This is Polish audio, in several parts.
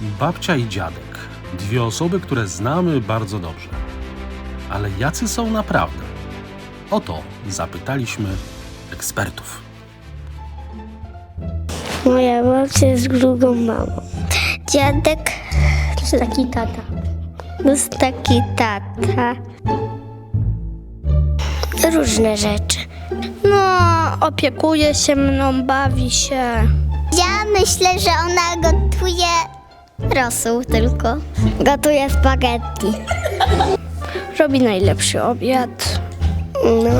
Babcia i dziadek. Dwie osoby, które znamy bardzo dobrze. Ale jacy są naprawdę? O to zapytaliśmy ekspertów. Moja babcia jest drugą mamą. Dziadek to taki tata. To jest taki tata. Różne rzeczy. No, opiekuje się mną, bawi się. Ja myślę, że ona gotuje rosół tylko. Gotuje spaghetti. Robi najlepszy obiad. No,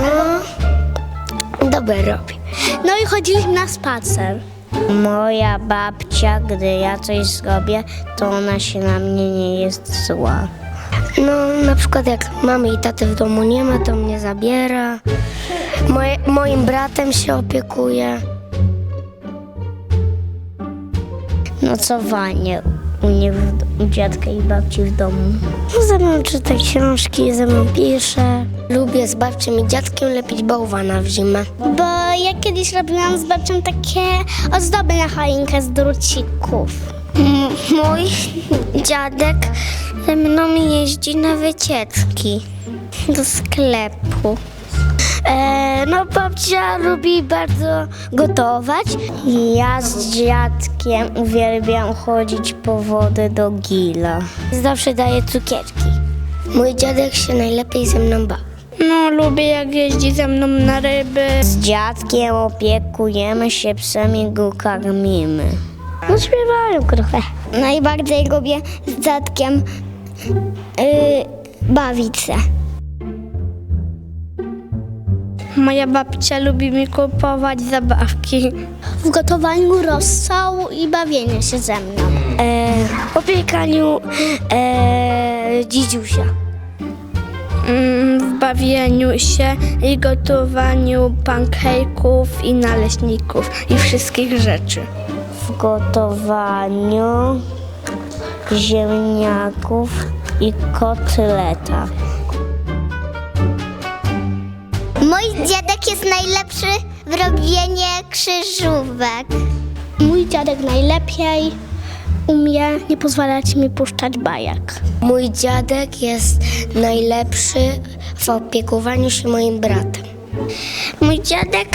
dobre robi. No i chodziliśmy na spacer. Moja babcia, gdy ja coś zrobię, to ona się na mnie nie jest zła. No, na przykład jak mamy i taty w domu nie ma, to mnie zabiera. Moje, moim bratem się opiekuje. Nocowanie u mnie, w, u dziadka i babci w domu. No, ze mną czyta książki, ze mną pisze. Lubię z babcią i dziadkiem lepić bałwana w zimę. Bo ja kiedyś robiłam z babcią takie ozdoby na choinkę z drucików. M- Mój dziadek ze mną jeździ na wycieczki do sklepu. E, no, babcia lubi bardzo gotować. Ja z dziadkiem uwielbiam chodzić po wodę do gila. Zawsze daję cukierki. Mój dziadek się najlepiej ze mną bawi. No, lubię jak jeździ ze mną na ryby. Z dziadkiem opiekujemy się psem i go karmimy. No śpiewają trochę. Najbardziej lubię z dziadkiem yy, bawić się. Moja babcia lubi mi kupować zabawki. W gotowaniu rosołu i bawienie się ze mną. E, opiekaniu e, dzidziusia. Mm, W bawieniu się i gotowaniu pancake'ów i naleśników i wszystkich rzeczy. W gotowaniu ziemniaków i kotleta. Mój dziadek jest najlepszy w robienie krzyżówek. Mój dziadek najlepiej umie nie pozwalać mi puszczać bajek. Mój dziadek jest najlepszy w opiekowaniu się moim bratem. Mój dziadek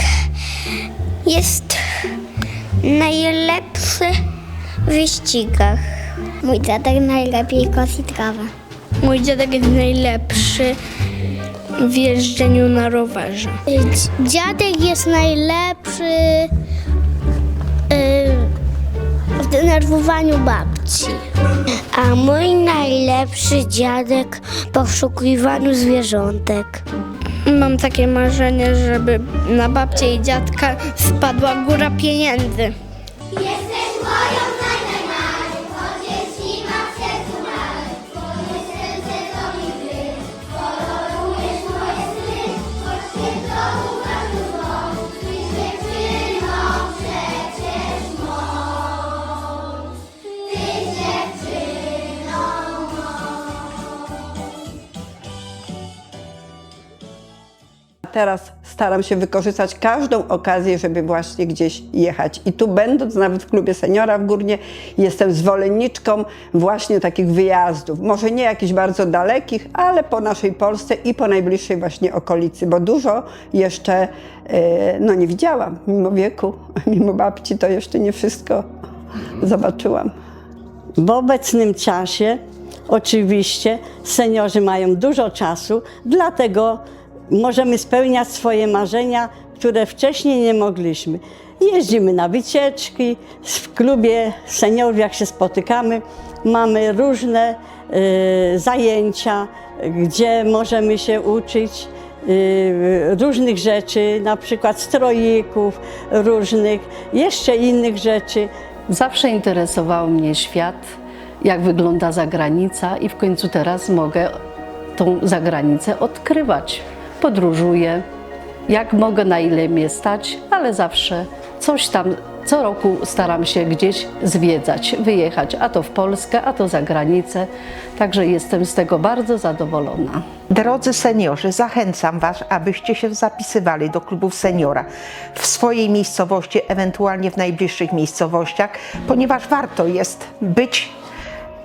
jest najlepszy w wyścigach. Mój dziadek najlepiej kosi trawę. Mój dziadek jest najlepszy w jeżdżeniu na rowerze. Dziadek jest najlepszy y, w denerwowaniu babci. A mój najlepszy dziadek w poszukiwaniu zwierzątek. Mam takie marzenie, żeby na babcię i dziadka spadła góra pieniędzy. Teraz staram się wykorzystać każdą okazję, żeby właśnie gdzieś jechać. I tu będąc nawet w klubie seniora w Górnie, jestem zwolenniczką właśnie takich wyjazdów. Może nie jakichś bardzo dalekich, ale po naszej Polsce i po najbliższej właśnie okolicy, bo dużo jeszcze e, no, nie widziałam. Mimo wieku, mimo babci, to jeszcze nie wszystko zobaczyłam. W obecnym czasie oczywiście seniorzy mają dużo czasu, dlatego możemy spełniać swoje marzenia, które wcześniej nie mogliśmy. Jeździmy na wycieczki, w klubie seniorów jak się spotykamy, mamy różne y, zajęcia, gdzie możemy się uczyć y, różnych rzeczy, na przykład stroików różnych, jeszcze innych rzeczy. Zawsze interesował mnie świat, jak wygląda zagranica i w końcu teraz mogę tą zagranicę odkrywać. Podróżuję, jak mogę, na ile mnie stać, ale zawsze coś tam, co roku staram się gdzieś zwiedzać, wyjechać, a to w Polskę, a to za granicę. Także jestem z tego bardzo zadowolona. Drodzy seniorzy, zachęcam Was, abyście się zapisywali do klubów seniora w swojej miejscowości, ewentualnie w najbliższych miejscowościach, ponieważ warto jest być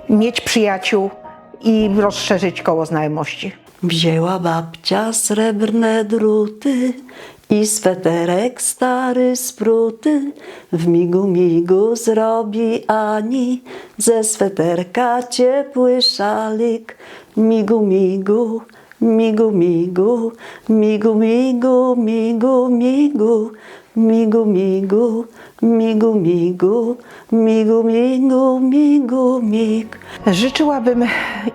mieć przyjaciół i rozszerzyć koło znajomości. Wzięła babcia srebrne druty i sweterek stary spruty. W migu migu zrobi Ani ze sweterka ciepły szalik. Migu migu, migu migu, migu migu, migu migu. Migu migu, migu migu, migu migu, migu mig. Życzyłabym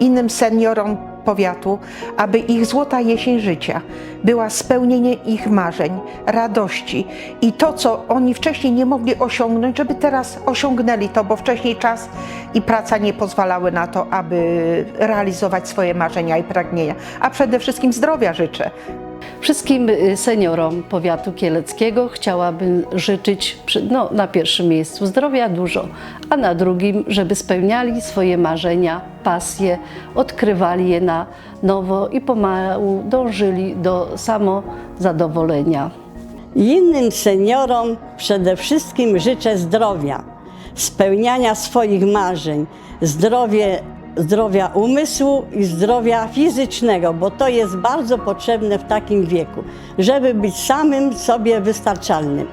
innym seniorom powiatu, aby ich złota jesień życia była spełnieniem ich marzeń, radości i to, co oni wcześniej nie mogli osiągnąć, żeby teraz osiągnęli to, bo wcześniej czas i praca nie pozwalały na to, aby realizować swoje marzenia i pragnienia. A przede wszystkim zdrowia życzę. Wszystkim y, seniorom powiatu kieleckiego chciałabym życzyć no, na pierwszym miejscu zdrowia dużo, a na drugim, żeby spełniali swoje marzenia, pasje, odkrywali je na nowo i pomału dążyli do samozadowolenia. Innym seniorom przede wszystkim życzę zdrowia, spełniania swoich marzeń, zdrowie, zdrowia umysłu i zdrowia fizycznego, bo to jest bardzo potrzebne w takim wieku, żeby być samym sobie wystarczalnym.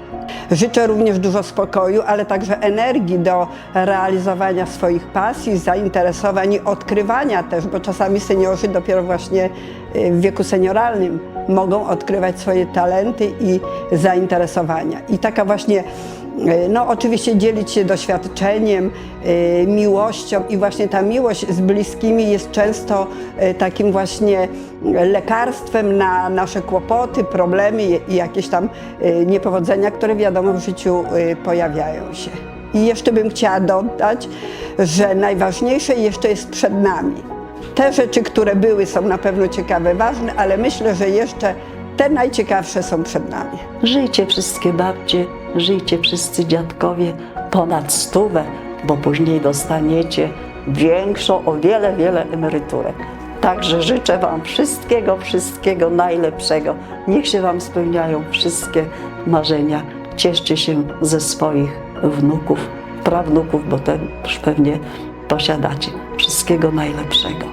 Życzę również dużo spokoju, ale także energii do realizowania swoich pasji, zainteresowań i odkrywania też, bo czasami seniorzy dopiero właśnie y, w wieku senioralnym mogą odkrywać swoje talenty i zainteresowania. I taka właśnie, no oczywiście dzielić się doświadczeniem, y, miłością i właśnie ta miłość z bliskimi jest często y, takim właśnie lekarstwem na nasze kłopoty, problemy i jakieś tam niepowodzenia, które wiadomo w życiu pojawiają się. I jeszcze bym chciała dodać, że najważniejsze jeszcze jest przed nami. Te rzeczy, które były, są na pewno ciekawe, ważne, ale myślę, że jeszcze te najciekawsze są przed nami. Żyjcie wszystkie babcie, żyjcie wszyscy dziadkowie ponad stówę, bo później dostaniecie większą, o wiele, wiele emeryturę. Także życzę Wam wszystkiego, wszystkiego najlepszego. Niech się Wam spełniają wszystkie marzenia. Cieszcie się ze swoich wnuków, prawnuków, bo też pewnie posiadacie. Wszystkiego najlepszego.